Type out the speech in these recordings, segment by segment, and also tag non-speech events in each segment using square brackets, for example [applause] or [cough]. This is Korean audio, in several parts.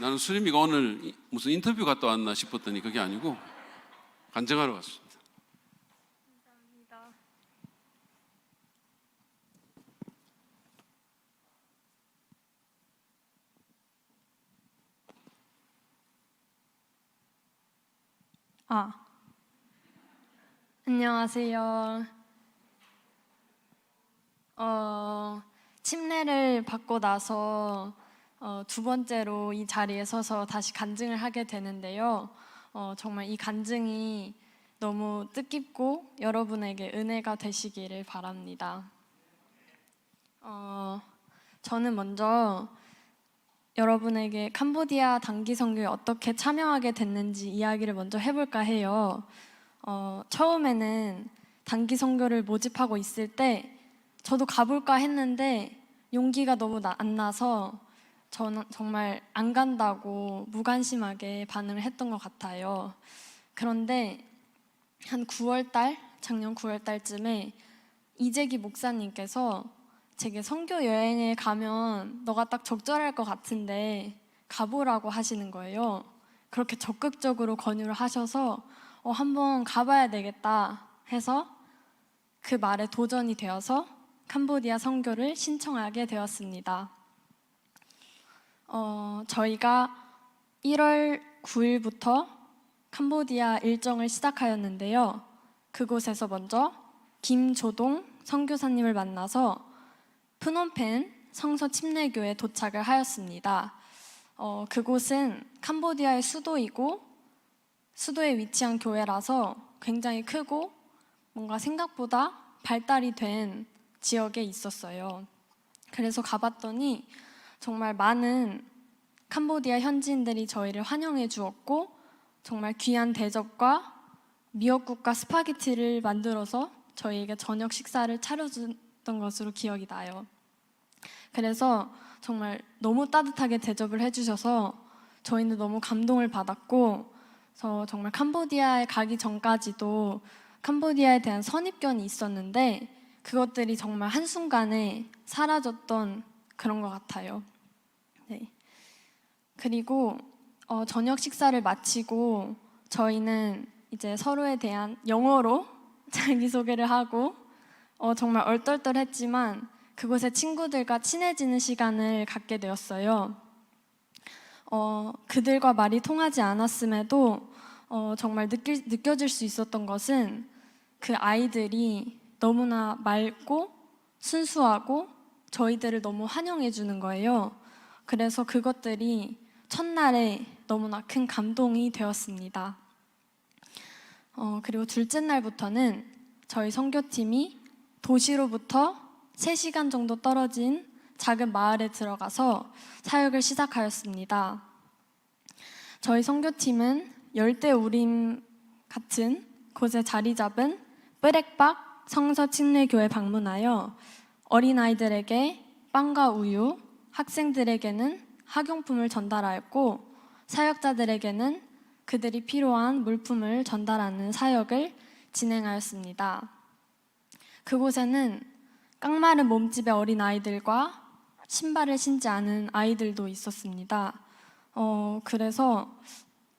나는 수림이가 오늘 이- 무슨 인터뷰 갔다 왔나 싶었더니 그게 아니고 간증하러 왔습니다. 아, 안녕하세요. 어, 침례를 받고 나서 어, 두 번째로 이 자리에 서서 다시 간증을 하게 되는데요. 어, 정말 이 간증이 너무 뜻깊고 여러분에게 은혜가 되시기를 바랍니다. 어, 저는 먼저 여러분에게 캄보디아 단기 선교에 어떻게 참여하게 됐는지 이야기를 먼저 해볼까 해요. 어, 처음에는 단기 선교를 모집하고 있을 때 저도 가볼까 했는데 용기가 너무 나- 안 나서 저는 정말 안 간다고 무관심하게 반응을 했던 것 같아요. 그런데 한 9월 달, 작년 9월 달쯤에 이재기 목사님께서 제게 선교 여행에 가면 너가 딱 적절할 것 같은데 가보라고 하시는 거예요. 그렇게 적극적으로 권유를 하셔서 어, 한번 가봐야 되겠다 해서 그 말에 도전이 되어서 캄보디아 선교를 신청하게 되었습니다. 어, 저희가 1월 9일부터 캄보디아 일정을 시작하였는데요. 그곳에서 먼저 김조동 선교사님을 만나서 프놈펜 성서 침례교에 도착을 하였습니다. 어, 그곳은 캄보디아의 수도이고 수도에 위치한 교회라서 굉장히 크고 뭔가 생각보다 발달이 된 지역에 있었어요. 그래서 가봤더니 정말 많은 캄보디아 현지인들이 저희를 환영해 주었고 정말 귀한 대접과 미역국과 스파게티를 만들어서 저희에게 저녁 식사를 차려줬던 것으로 기억이 나요. 그래서 정말 너무 따뜻하게 대접을 해주셔서 저희는 너무 감동을 받았고, 저 정말 캄보디아에 가기 전까지도 캄보디아에 대한 선입견이 있었는데 그것들이 정말 한순간에 사라졌던 그런 것 같아요. 네. 그리고 어, 저녁 식사를 마치고 저희는 이제 서로에 대한 영어로 [laughs] 자기소개를 하고 어, 정말 얼떨떨했지만 그곳의 친구들과 친해지는 시간을 갖게 되었어요. 어, 그들과 말이 통하지 않았음에도 어, 정말 느낄, 느껴질 수 있었던 것은 그 아이들이 너무나 맑고 순수하고 저희들을 너무 환영해 주는 거예요. 그래서 그것들이 첫날에 너무나 큰 감동이 되었습니다. 어, 그리고 둘째 날부터는 저희 선교팀이 도시로부터 3시간 정도 떨어진 작은 마을에 들어가서 사역을 시작하였습니다. 저희 선교팀은 열대 우림 같은 곳에 자리 잡은 뿌렉박 성서 침례교회 방문하여 어린아이들에게 빵과 우유, 학생들에게는 학용품을 전달하였고 사역자들에게는 그들이 필요한 물품을 전달하는 사역을 진행하였습니다. 그곳에는 깡마른 몸집의 어린 아이들과 신발을 신지 않은 아이들도 있었습니다. 어, 그래서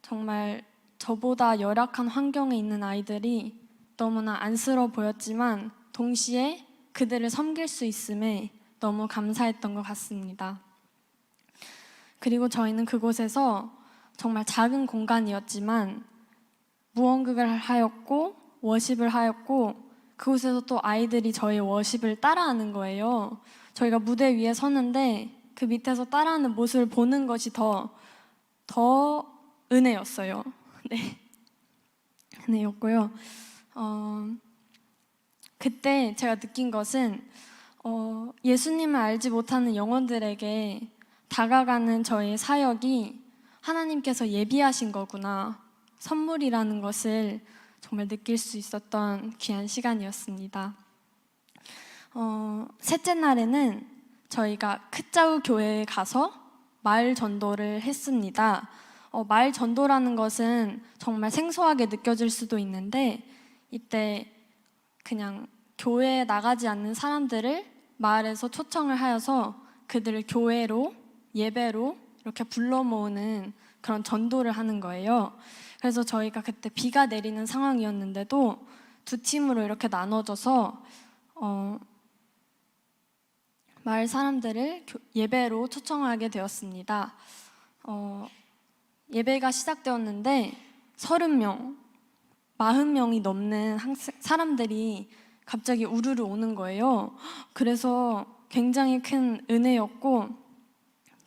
정말 저보다 열악한 환경에 있는 아이들이 너무나 안쓰러워 보였지만 동시에 그들을 섬길 수 있음에 너무 감사했던 것 같습니다. 그리고 저희는 그곳에서 정말 작은 공간이었지만 무언극을 하였고 워십을 하였고 그곳에서 또 아이들이 저희 워십을 따라하는 거예요. 저희가 무대 위에 서는데 그 밑에서 따라하는 모습을 보는 것이 더, 더 은혜였어요. [laughs] 네. 은혜였고요. 어, 그때 제가 느낀 것은 어, 예수님을 알지 못하는 영혼들에게 다가가는 저의 사역이 하나님께서 예비하신 거구나. 선물이라는 것을 정말 느낄 수 있었던 귀한 시간이었습니다. 어, 셋째 날에는 저희가 크짜우 교회에 가서 마을 전도를 했습니다. 어, 마을 전도라는 것은 정말 생소하게 느껴질 수도 있는데 이때 그냥 교회에 나가지 않는 사람들을 마을에서 초청을 하여서 그들을 교회로 예배로 이렇게 불러 모으는 그런 전도를 하는 거예요. 그래서 저희가 그때 비가 내리는 상황이었는데도 두 팀으로 이렇게 나눠져서 어, 마을 사람들을 교- 예배로 초청하게 되었습니다. 어, 예배가 시작되었는데 30명, 40명이 넘는 사람들이 갑자기 우르르 오는 거예요. 그래서 굉장히 큰 은혜였고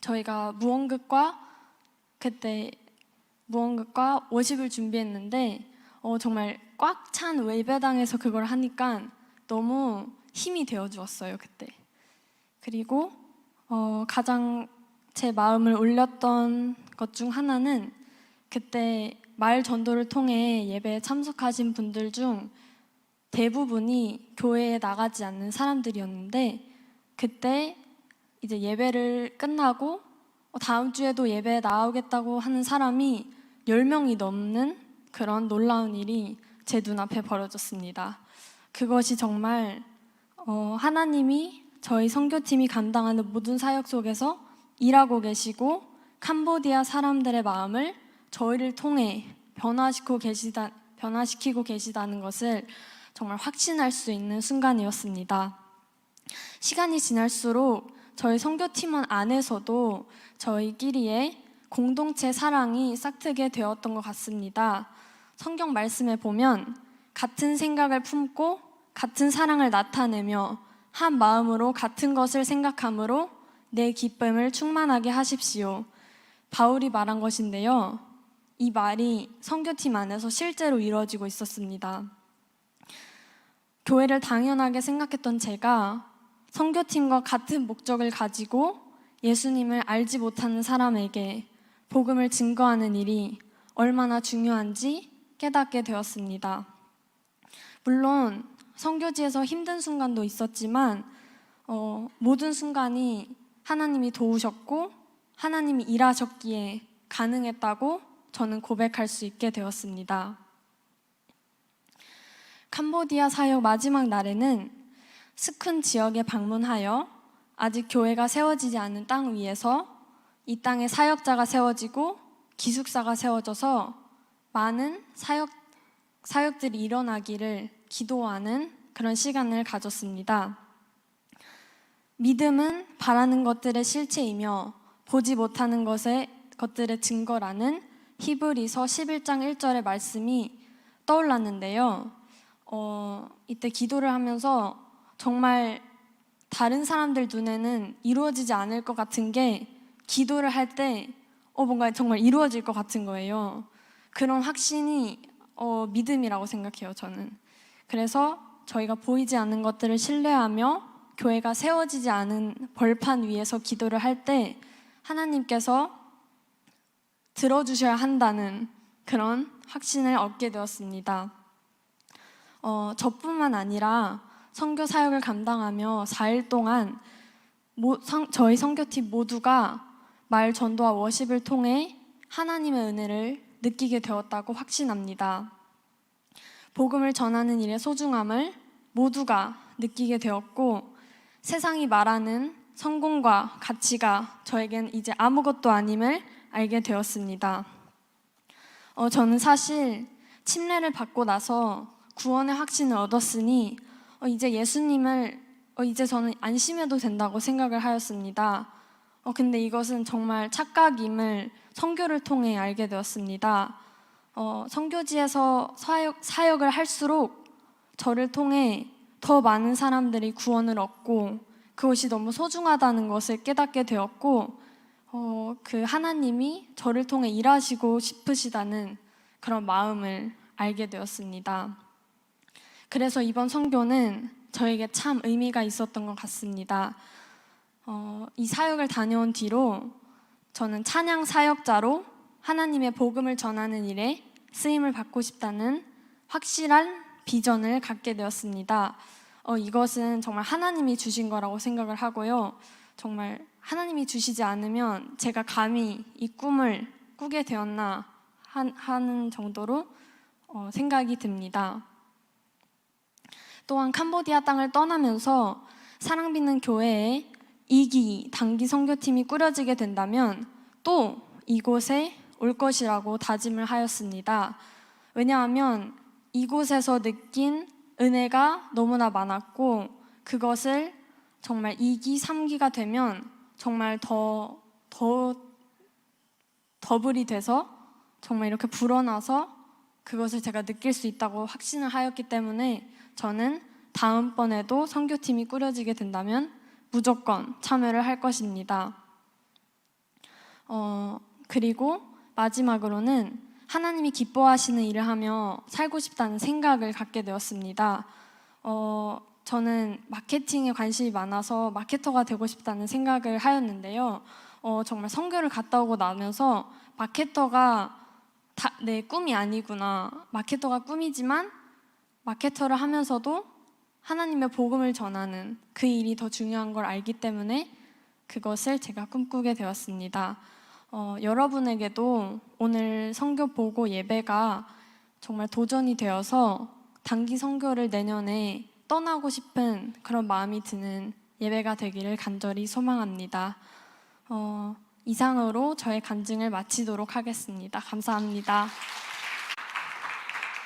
저희가 무언극과 그때 무언극과 워십을 준비했는데 어, 정말 꽉 찬 외배당에서 그걸 하니까 너무 힘이 되어 주었어요 그때. 그리고 어, 가장 제 마음을 울렸던 것 중 하나는 그때 마을 전도를 통해 예배에 참석하신 분들 중 대부분이 교회에 나가지 않는 사람들이었는데 그때 이제 예배를 끝나고 어, 다음 주에도 예배에 나오겠다고 하는 사람이 10명이 넘는 그런 놀라운 일이 제 눈앞에 벌어졌습니다. 그것이 정말 어, 하나님이 저희 선교팀이 감당하는 모든 사역 속에서 일하고 계시고 캄보디아 사람들의 마음을 저희를 통해 변화시키고 계시다 변화시키고 계시다는 것을 정말 확신할 수 있는 순간이었습니다. 시간이 지날수록 저희 선교팀원 안에서도 저희끼리의 공동체 사랑이 싹트게 되었던 것 같습니다. 성경 말씀에 보면 같은 생각을 품고 같은 사랑을 나타내며 한 마음으로 같은 것을 생각함으로 내 기쁨을 충만하게 하십시오. 바울이 말한 것인데요. 이 말이 선교팀 안에서 실제로 이루어지고 있었습니다. 교회를 당연하게 생각했던 제가 선교팀과 같은 목적을 가지고 예수님을 알지 못하는 사람에게 복음을 증거하는 일이 얼마나 중요한지 깨닫게 되었습니다. 물론 선교지에서 힘든 순간도 있었지만 어, 모든 순간이 하나님이 도우셨고 하나님이 일하셨기에 가능했다고 저는 고백할 수 있게 되었습니다. 캄보디아 사역 마지막 날에는 스큰 지역에 방문하여 아직 교회가 세워지지 않은 땅 위에서 이 땅에 사역자가 세워지고 기숙사가 세워져서 많은 사역 사역들이 일어나기를 기도하는 그런 시간을 가졌습니다. 믿음은 바라는 것들의 실체이며 보지 못하는 것의 것들의 증거라는 히브리서 11장 1절의 말씀이 떠올랐는데요. 어, 이때 기도를 하면서 정말 다른 사람들 눈에는 이루어지지 않을 것 같은 게 기도를 할 때 어, 뭔가 정말 이루어질 것 같은 거예요. 그런 확신이 어, 믿음이라고 생각해요, 저는. 그래서 저희가 보이지 않는 것들을 신뢰하며 교회가 세워지지 않은 벌판 위에서 기도를 할 때 하나님께서 들어주셔야 한다는 그런 확신을 얻게 되었습니다. 어, 저뿐만 아니라 선교 사역을 감당하며 4일 동안 모, 성, 저희 선교팀 모두가 말 전도와 워십을 통해 하나님의 은혜를 느끼게 되었다고 확신합니다. 복음을 전하는 일의 소중함을 모두가 느끼게 되었고 세상이 말하는 성공과 가치가 저에겐 이제 아무것도 아님을 알게 되었습니다. 어, 저는 사실 침례를 받고 나서 구원의 확신을 얻었으니 어, 이제 예수님을 어, 이제 저는 안심해도 된다고 생각을 하였습니다. 어, 근데 이것은 정말 착각임을 선교를 통해 알게 되었습니다. 어, 선교지에서 사역, 사역을 할수록 저를 통해 더 많은 사람들이 구원을 얻고 그것이 너무 소중하다는 것을 깨닫게 되었고 어, 그 하나님이 저를 통해 일하시고 싶으시다는 그런 마음을 알게 되었습니다. 그래서 이번 선교는 저에게 참 의미가 있었던 것 같습니다. 어, 이 사역을 다녀온 뒤로 저는 찬양 사역자로 하나님의 복음을 전하는 일에 쓰임을 받고 싶다는 확실한 비전을 갖게 되었습니다. 어, 이것은 정말 하나님이 주신 거라고 생각을 하고요. 정말 하나님이 주시지 않으면 제가 감히 이 꿈을 꾸게 되었나 한- 하는 정도로 어, 생각이 듭니다. 또한 캄보디아 땅을 떠나면서 사랑받는 교회에 이기 단기 선교팀이 꾸려지게 된다면 또 이곳에 올 것이라고 다짐을 하였습니다. 왜냐하면 이곳에서 느낀 은혜가 너무나 많았고 그것을 정말 2기, 3기가 되면 정말 더, 더 더블이 돼서 정말 이렇게 불어나서 그것을 제가 느낄 수 있다고 확신을 하였기 때문에 저는 다음번에도 선교팀이 꾸려지게 된다면 무조건 참여를 할 것입니다. 어, 그리고 마지막으로는 하나님이 기뻐하시는 일을 하며 살고 싶다는 생각을 갖게 되었습니다. 어, 저는 마케팅에 관심이 많아서 마케터가 되고 싶다는 생각을 하였는데요. 어, 정말 선교를 갔다 오고 나면서 마케터가 다, 내 꿈이 아니구나. 마케터가 꿈이지만 마케터를 하면서도 하나님의 복음을 전하는 그 일이 더 중요한 걸 알기 때문에 그것을 제가 꿈꾸게 되었습니다. 어, 여러분에게도 오늘 선교 보고 예배가 정말 도전이 되어서 단기 선교를 내년에 떠나고 싶은 그런 마음이 드는 예배가 되기를 간절히 소망합니다. 어, 이상으로 저의 간증을 마치도록 하겠습니다. 감사합니다.